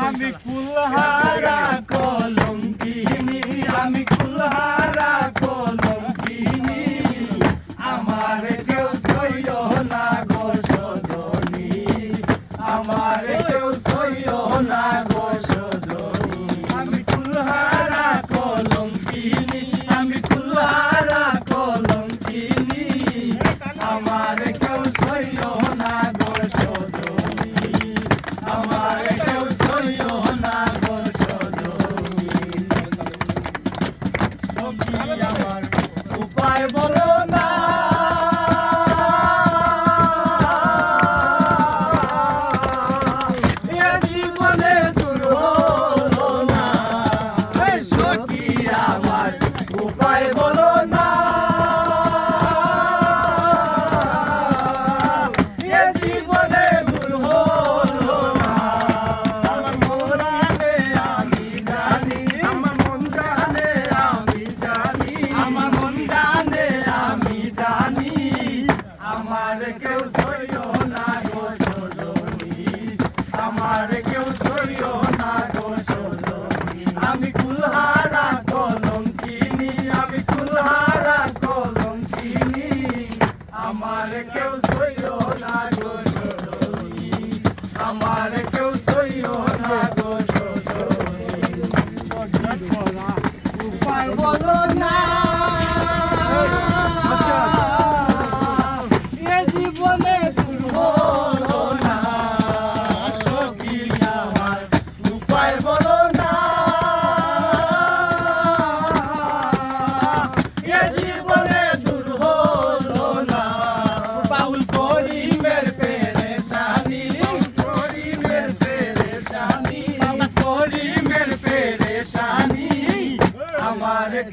আমি কুলহারা কলম কিনি আমি কুলহারা কলম কিনি আমার কেউ সৈয় না গো সজনী। আমার কেউ বড়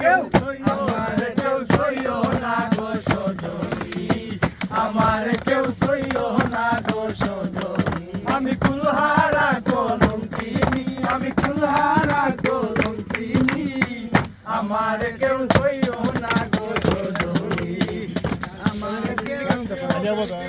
কেউ আমার কেউ সইও না গো সজনী। আমার কেউ সইও না গো সজনী। আমি কুলহারা কলম তিনি আমি কুলহারা কলম তিনি আমার কেউ সইও না গো সজনী। আমার কেউ